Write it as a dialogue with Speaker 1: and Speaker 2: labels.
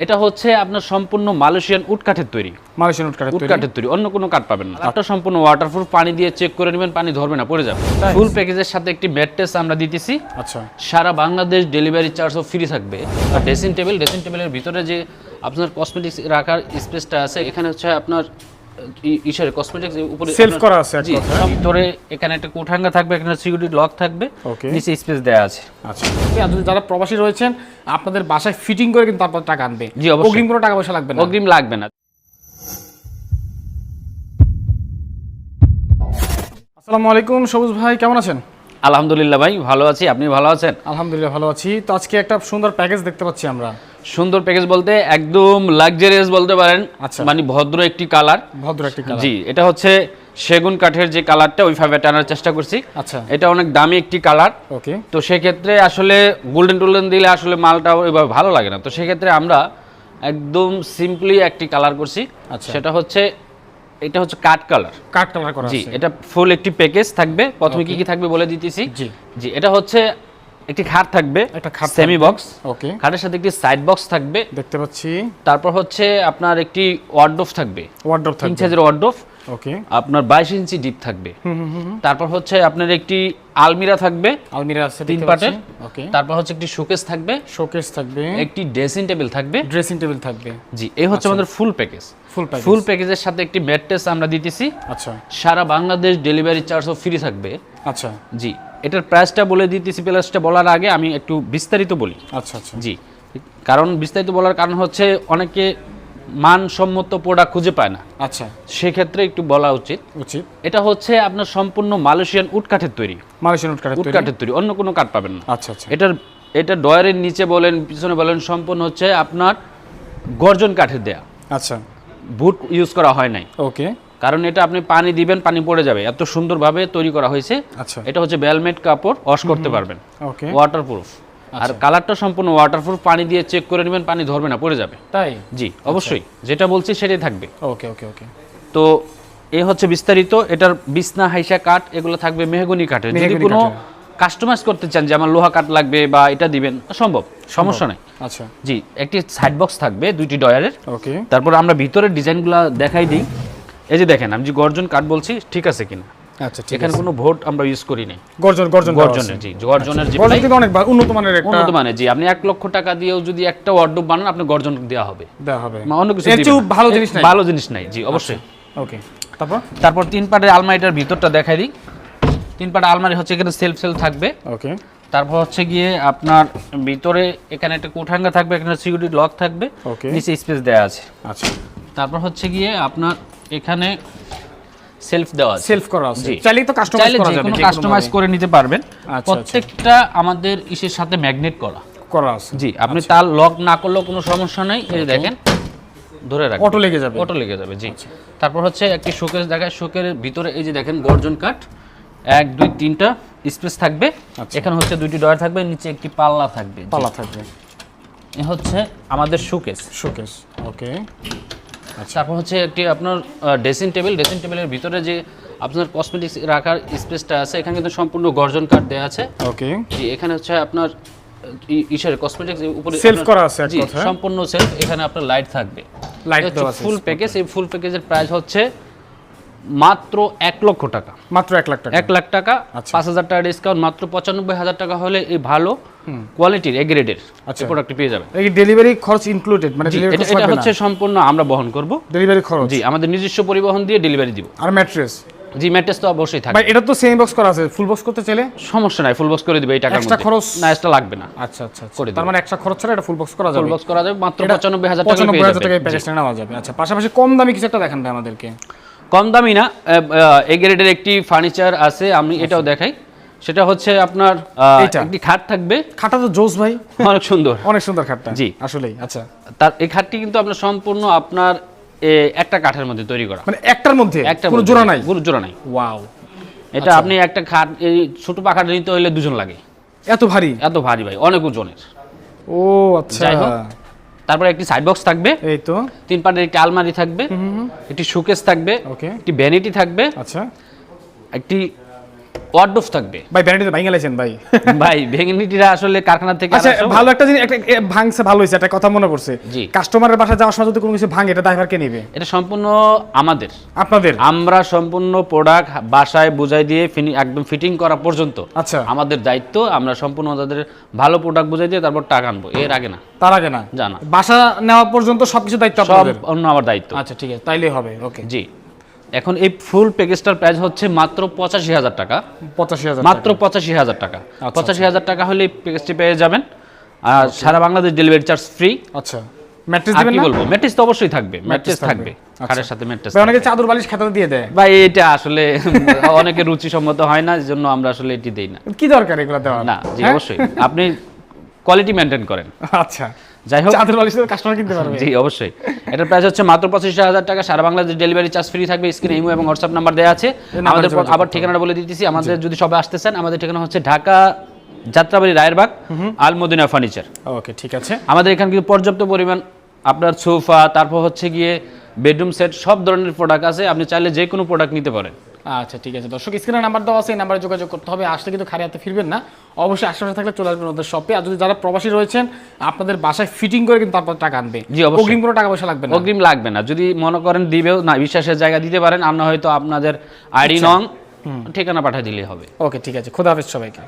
Speaker 1: এটা হচ্ছে আপনার সম্পূর্ণ মালয়েশিয়ান উটকাঠের তৈরি।
Speaker 2: মালয়েশিয়ান
Speaker 1: উটকাঠের উটকাঠের তৈরি। অন্য কোনো কাঠ পাবেন না। আপনার সম্পূর্ণ ওয়াটারপ্রুফ পানি দিয়ে চেক করে নেবেন পানি ধরবে না পড়ে যাবে। ফুল প্যাকেজের সাথে একটি ম্যাট্রেস আমরা দিতেছি।
Speaker 2: আচ্ছা।
Speaker 1: সারা বাংলাদেশ ডেলিভারি চার্জও ফ্রি থাকবে। আর ড্রেসিং টেবিল ড্রেসিং টেবিলের ভিতরে যে আপনার কসমেটিক্স রাখার স্পেসটা আছে এখানে হচ্ছে আপনার ই- ইসের কসমেটিক্স উপরে আপনার-
Speaker 2: করা আছে এক।
Speaker 1: ভিতরে এখানে একটা কোঠাঙ্গা থাকবে এখানে সিকিউরিটি লক থাকবে নিচে স্পেস দেওয়া আছে।
Speaker 2: আচ্ছা। যদি যারা প্রবাসী রয়েছেন আপনাদের বাসায় ফিটিং করে কিন্তু টাকা আনবে।
Speaker 1: জি, অবশ্যই।
Speaker 2: অগ্রিম কোনো টাকা পয়সা লাগবে না।
Speaker 1: অগ্রিম লাগবে না।
Speaker 2: আসসালামু আলাইকুম সবুজ ভাই কেমন আছেন?
Speaker 1: আলহামদুলিল্লাহ ভাই ভালো আছি। আপনি ভালো আছেন?
Speaker 2: আলহামদুলিল্লাহ ভালো আছি। তো আজকে একটা সুন্দর প্যাকেজ দেখতে পাচ্ছি আমরা।
Speaker 1: সুন্দর প্যাকেজ বলতে একদম লাক্সারিয়াস বলতে পারেন
Speaker 2: আচ্ছা।
Speaker 1: মানে ভদ্র একটি কালার
Speaker 2: ভদ্র একটি কালার
Speaker 1: জি এটা হচ্ছে সেগুন কাঠের যে কালারটা ওইভাবে টানার চেষ্টা করছি।
Speaker 2: আচ্ছা।
Speaker 1: এটা অনেক দামি একটি কালার
Speaker 2: ওকে।
Speaker 1: তো সেক্ষেত্রে আসলে গোল্ডেন টোল্ডেন দিলে আসলে মালটা ওইভাবে ভালো লাগে না। তো সেক্ষেত্রে আমরা একদম সিম্পলি একটি কালার করছি।
Speaker 2: আচ্ছা।
Speaker 1: সেটা হচ্ছে এটা হচ্ছে কাঠ কালার
Speaker 2: কাট কালার করা
Speaker 1: জি এটা ফুল একটি প্যাকেজ থাকবে। প্রথমে কি কি থাকবে বলে দিতেছি।
Speaker 2: জি।
Speaker 1: জি এটা হচ্ছে একটি খাট থাকবে
Speaker 2: একটা খাট
Speaker 1: সেমি বক্স
Speaker 2: ওকে
Speaker 1: খাটের সাথে একটি সাইড বক্স থাকবে।
Speaker 2: দেখতে পাচ্ছি।
Speaker 1: তারপর হচ্ছে আপনার একটি ওয়ার্ডোফ থাকবে।
Speaker 2: ওয়ার্ড্রপ
Speaker 1: তিন
Speaker 2: থাকবে।
Speaker 1: সাইজের ওয়ার্ডোফ
Speaker 2: ওকে
Speaker 1: আপনার বাইশ ইঞ্চি ডিপ থাকবে। তারপর হচ্ছে আপনার একটি আলমিরা থাকবে।
Speaker 2: আলমিরা আছে
Speaker 1: তিন পাটের।
Speaker 2: ওকে
Speaker 1: তারপর হচ্ছে একটি শোকেস থাকবে।
Speaker 2: শোকেস থাকবে।
Speaker 1: একটি ড্রেসিং টেবিল থাকবে।
Speaker 2: ড্রেসিং টেবিল থাকবে।
Speaker 1: জি এই হচ্ছে আমাদের ফুল প্যাকেজ
Speaker 2: ফুল প্যাকেজ
Speaker 1: ফুল প্যাকেজের সাথে একটি ম্যাট্রেস আমরা দিতেছি।
Speaker 2: আচ্ছা।
Speaker 1: সারা বাংলাদেশ ডেলিভারি চার্জও ফ্রি থাকবে।
Speaker 2: আচ্ছা।
Speaker 1: জি। এটার প্রাইসটা বলে দিতেছি প্রাইসটা বলার আগে আমি একটু বিস্তারিত বলি।
Speaker 2: আচ্ছা আচ্ছা।
Speaker 1: জি। কারণ বিস্তারিত বলার কারণ হচ্ছে অনেকে মানসম্মত প্রোডাক্ট খুঁজে পায় না।
Speaker 2: আচ্ছা।
Speaker 1: সেক্ষেত্রে একটু বলা উচিত।
Speaker 2: উচিত।
Speaker 1: এটা হচ্ছে আপনার সম্পূর্ণ মালয়েশিয়ান উড কাঠের তৈরি।
Speaker 2: মালয়েশিয়ান উড কাঠের
Speaker 1: উড
Speaker 2: তৈরি?
Speaker 1: কাঠের তৈরি। অন্য কোনো কাঠ পাবেন না।
Speaker 2: আচ্ছা আচ্ছা।
Speaker 1: এটার এটা ডয়ারের নিচে বলেন পিছনে বলেন সম্পূর্ণ হচ্ছে আপনার গর্জন কাঠের দেয়া।
Speaker 2: আচ্ছা।
Speaker 1: বুট ইউজ করা হয় নাই।
Speaker 2: ওকে।
Speaker 1: কারণ এটা আপনি পানি দিবেন পানি পড়ে যাবে। এত সুন্দরভাবে তৈরি করা হয়েছে।
Speaker 2: আচ্ছা।
Speaker 1: এটা হচ্ছে বেলমেট কাপড় ওয়াশ করতে পারবেন।
Speaker 2: ওকে
Speaker 1: ওয়াটারপ্রুফ আর কালারটা সম্পূর্ণ ওয়াটারপ্রুফ পানি দিয়ে চেক করে নেবেন পানি ধরবে না পড়ে যাবে।
Speaker 2: তাই?
Speaker 1: জি অবশ্যই। যেটা বলছি সেটাই থাকবে।
Speaker 2: ওকে ওকে ওকে
Speaker 1: তো এ হচ্ছে বিস্তারিত। এটার বিছনা হাইসা কাঠ এগুলো থাকবে মেহগনি কাঠের। যদি কোনো কাস্টমাইজ করতে চান যে আমার লোহা কাঠ লাগবে বা এটা দিবেন সম্ভব সমস্যা নাই।
Speaker 2: আচ্ছা।
Speaker 1: জি একটি সাইড বক্স থাকবে দুইটি ডয়ারের।
Speaker 2: ওকে
Speaker 1: তারপর আমরা ভিতরের ডিজাইনগুলো দেখাই দিই। এই যে দেখেন আমি যে গর্জন কাঠ বলছি ঠিক আছে কিনা?
Speaker 2: আচ্ছা
Speaker 1: এখানে কোনো ভোট আমরা ইউজ করি নাই
Speaker 2: গর্জন গর্জন
Speaker 1: গর্জনের জি গর্জনের
Speaker 2: গর্জন কিন্তু অনেক উন্নত মানের একটা
Speaker 1: উন্নত জি আপনি লক্ষ টাকা দিয়েও যদি একটা ওয়ার্ডরোব বানান আপনি গর্জন দেওয়া হবে।
Speaker 2: দেওয়া হবে।
Speaker 1: মা অন্য কিছু।
Speaker 2: ভালো জিনিস নাই।
Speaker 1: ভালো জিনিস নাই জি অবশ্যই।
Speaker 2: ওকে তারপর?
Speaker 1: তারপর তিন পাটের আলমারিটার ভিতরটা দেখাই দিই। তিন পাটের আলমারি হচ্ছে এখানে সেলফ সেলফ থাকবে।
Speaker 2: ওকে
Speaker 1: তারপর হচ্ছে গিয়ে আপনার ভিতরে এখানে একটা কোঠাঙ্গা থাকবে এখানে সিকিউরিটি লক থাকবে. নিচে স্পেস দেওয়া আছে।
Speaker 2: আচ্ছা।
Speaker 1: তারপর হচ্ছে গিয়ে আপনার এখানে সেলফ দেওয়া আছে।
Speaker 2: সেলফ করা আছে।
Speaker 1: জি।
Speaker 2: চাইলেই তো কাস্টমাইজ করা যাবে
Speaker 1: কোনো কাস্টমাইজ করে নিতে পারবেন।
Speaker 2: আচ্ছা।
Speaker 1: প্রত্যেকটা আমাদের ইসের সাথে ম্যাগনেট করা।
Speaker 2: করা আছে।
Speaker 1: জি আপনি তার লক না করলেও কোনো সমস্যা নেই। এই দেখেন ধরে রাখবেন।
Speaker 2: অটো লেগে যাবে।
Speaker 1: অটো লেগে যাবে জি। তারপর হচ্ছে একটি শোকেস দেখায়। শোকের ভিতরে এই যে দেখেন গর্জন কাঠ। এক দুই তিনটা স্পেস থাকবে।
Speaker 2: আচ্ছা।
Speaker 1: এখানে হচ্ছে দুইটি ডয়ার থাকবে নিচে একটি পাল্লা থাকবে
Speaker 2: পাল্লা থাকবে।
Speaker 1: এ হচ্ছে আমাদের শোকেস
Speaker 2: শোকেস ওকে
Speaker 1: তারপর হচ্ছে একটি আপনার ড্রেসিং টেবিল ড্রেসিং টেবিলের ভিতরে যে আপনার কসমেটিক্স রাখার স্পেসটা আছে এখানে কিন্তু সম্পূর্ণ গর্জন কাঠ দেওয়া আছে।
Speaker 2: ওকে
Speaker 1: জি এখানে হচ্ছে আপনার ইশারে ইসের কসমেটিক্স উপরে সেলফ
Speaker 2: করা আছে
Speaker 1: জি সম্পূর্ণ সেলফ এখানে আপনার লাইট থাকবে।
Speaker 2: লাইট দেওয়া আছে
Speaker 1: ফুল প্যাকেজ এই ফুল প্যাকেজের প্রাইস হচ্ছে মাত্র এক লক্ষ টাকা।
Speaker 2: মাত্র এক লাখ টাকা।
Speaker 1: এক লাখ টাকা
Speaker 2: আচ্ছা।
Speaker 1: পাঁচ হাজার টাকা ডিসকাউন্ট মাত্র পঁচানব্বই হাজার টাকা হলে এই ভালো কোয়ালিটির এ গ্রেডের
Speaker 2: আচ্ছা।
Speaker 1: প্রোডাক্টটি পেয়ে যাবেন।
Speaker 2: এই ডেলিভারি খরচ ইনক্লুডেড মানে
Speaker 1: এটা হচ্ছে সম্পূর্ণ আমরা বহন করব।
Speaker 2: ডেলিভারি খরচ।
Speaker 1: জি আমাদের নিজস্ব পরিবহন দিয়ে ডেলিভারি দিব।
Speaker 2: আর ম্যাট্রেস
Speaker 1: জি ম্যাট্রেস তো অবশ্যই থাকবে।
Speaker 2: ভাই এটা তো সেম বক্স করা আছে। ফুল বক্স করতে চাইলে?
Speaker 1: সমস্যা নাই ফুল বক্স করে দিবে এই টাকার মধ্যে।
Speaker 2: খরচ?
Speaker 1: না এক্সট্রা লাগবে না।
Speaker 2: আচ্ছা আচ্ছা আচ্ছা।
Speaker 1: করে দিবো।
Speaker 2: তার মানে একশো খরচ ছাড়া এটা ফুল বক্স করা যাবে?
Speaker 1: ফুল বক্স করা যাবে মাত্র
Speaker 2: এটা
Speaker 1: পঁচানব্বই হাজার টাকা
Speaker 2: পঁচানব্বই
Speaker 1: পেয়ে
Speaker 2: হাজার টাকা এই
Speaker 1: যাবে
Speaker 2: প্যাকেজটা নেওয়া যাবে। আচ্ছা পাশাপাশি কম দামি কিছু একটা দেখান ভাই আমাদেরকে।
Speaker 1: কম দামি না এ গ্রেডের একটি ফার্নিচার আছে আমি এটাও দেখাই। সেটা হচ্ছে আপনার একটি খাট থাকবে।
Speaker 2: খাটটা তো জোস ভাই।
Speaker 1: অনেক সুন্দর।
Speaker 2: অনেক সুন্দর খাটটা।
Speaker 1: জি।
Speaker 2: আসলেই আচ্ছা।
Speaker 1: তার এই খাটটি কিন্তু আপনার সম্পূর্ণ আপনার একটা কাঠের মধ্যে তৈরি করা।
Speaker 2: মানে একটার মধ্যে?
Speaker 1: একটা
Speaker 2: কোনো জোড়া নাই?
Speaker 1: কোনো জোড়া নাই।
Speaker 2: ওয়াও।
Speaker 1: এটা আপনি একটা খাট এই ছোট পাখাটা নিতে হলে দুজন লাগে।
Speaker 2: এত ভারী?
Speaker 1: এত ভারী ভাই অনেক ওজনের।
Speaker 2: ও আচ্ছা।
Speaker 1: তারপরে একটি সাইড বক্স থাকবে।
Speaker 2: এই তো।
Speaker 1: তিন পাটের একটি আলমারি থাকবে। একটি শোকেস থাকবে।
Speaker 2: ওকে।
Speaker 1: একটি ভ্যানিটি থাকবে।
Speaker 2: আচ্ছা।
Speaker 1: একটি থাকবে।
Speaker 2: ভাই ভাঙে লাইছেন ভাই।
Speaker 1: ভাই আসলে কারখানা থেকে
Speaker 2: আচ্ছা ভালো একটা জিনিস একটা ভাঙছে ভালো হয়েছে একটা কথা মনে পড়ছে। কাস্টমারের বাসায় যাওয়ার সময় যদি কোনো কিছু ভাঙে এটা ড্রাইভার কে নেবে?
Speaker 1: এটা সম্পূর্ণ আমাদের।
Speaker 2: আপনাদের?
Speaker 1: আমরা সম্পূর্ণ প্রোডাক্ট বাসায় বুঝাই দিয়ে একদম ফিটিং করা পর্যন্ত।
Speaker 2: আচ্ছা।
Speaker 1: আমাদের দায়িত্ব আমরা সম্পূর্ণ তাদের ভালো প্রোডাক্ট বুঝাই দিয়ে তারপর টাকা আনব। এর আগে না।
Speaker 2: তার আগে না?
Speaker 1: জানা।
Speaker 2: বাসা নেওয়া পর্যন্ত সবকিছু দায়িত্ব
Speaker 1: সব অন্য আমার দায়িত্ব।
Speaker 2: আচ্ছা ঠিক আছে তাইলেই হবে ওকে।
Speaker 1: জি। এখন এই ফুল প্যাকেজটার প্রাইস হচ্ছে মাত্র পঁচাশি হাজার টাকা।
Speaker 2: পঁচাশি হাজার
Speaker 1: মাত্র পঁচাশি হাজার টাকা।
Speaker 2: আচ্ছা,
Speaker 1: পঁচাশি হাজার টাকা হলে প্যাকেজটি পেয়ে যাবেন। আর সারা বাংলাদেশ ডেলিভারি চার্জ ফ্রি
Speaker 2: আচ্ছা। ম্যাট্রেস দিবেন না?
Speaker 1: বলব? ম্যাট্রেস তো অবশ্যই থাকবে। ম্যাট্রেস
Speaker 2: থাকবে। আচ্ছা।
Speaker 1: খাটের সাথে ম্যাট্রেস
Speaker 2: অনেকে চাদর বালিশ খাতা দিয়ে দেয়।
Speaker 1: ভাই এটা আসলে অনেকে রুচিসম্মত হয় না এই জন্য আমরা আসলে এটি দেই না।
Speaker 2: কি দরকার এগুলো দেওয়া
Speaker 1: না জি
Speaker 2: হ্যাঁ?
Speaker 1: অবশ্যই। আপনি কোয়ালিটি মেনটেন করেন।
Speaker 2: আচ্ছা।
Speaker 1: যাই হোক।
Speaker 2: চাদর বালিশ কাস্টমার কিনতে পারবে।
Speaker 1: জি অবশ্যই। এটার প্রাইস হচ্ছে মাত্র পঁচিশ হাজার টাকা। সারা বাংলাদেশ ডেলিভারি চার্জ ফ্রি থাকবে। স্ক্রিনে ইমো এবং হোয়াটসঅ্যাপ নাম্বার দেওয়া আছে। আমাদের আবার ঠিকানাটা বলে দিতেছি। আমাদের যদি সবাই আসতে চান আমাদের ঠিকানা হচ্ছে ঢাকা যাত্রাবাড়ি রায়েরবাগ আলমদিনা ফার্নিচার
Speaker 2: ওকে ঠিক আছে।
Speaker 1: আমাদের এখানে কিন্তু পর্যাপ্ত পরিমাণ আপনার সোফা তারপর হচ্ছে গিয়ে বেডরুম সেট সব ধরনের প্রোডাক্ট আছে। আপনি চাইলে যে কোনো প্রোডাক্ট নিতে পারেন।
Speaker 2: আচ্ছা ঠিক আছে। দর্শক স্ক্রিনে নাম্বার দেওয়া আছে এই নাম্বারে যোগাযোগ করতে হবে। আসলে কিন্তু খালি হাতে ফিরবেন না। অবশ্যই আশেপাশে থাকলে চলে আসবেন ওদের শপে আর যদি যারা প্রবাসী রয়েছেন আপনাদের বাসায় ফিটিং করে কিন্তু তারপর টাকা আনবে।
Speaker 1: জি, অবশ্যই।
Speaker 2: অগ্রিম কোনো টাকা পয়সা লাগবে না।
Speaker 1: অগ্রিম লাগবে না। যদি মনে করেন দিবেও না বিশ্বাসের জায়গা দিতে পারেন আমরা হয়তো আপনাদের আইডি নং ঠিকানা পাঠিয়ে দিলেই হবে।
Speaker 2: ওকে ঠিক আছে। খোদা হাফেজ সবাইকে।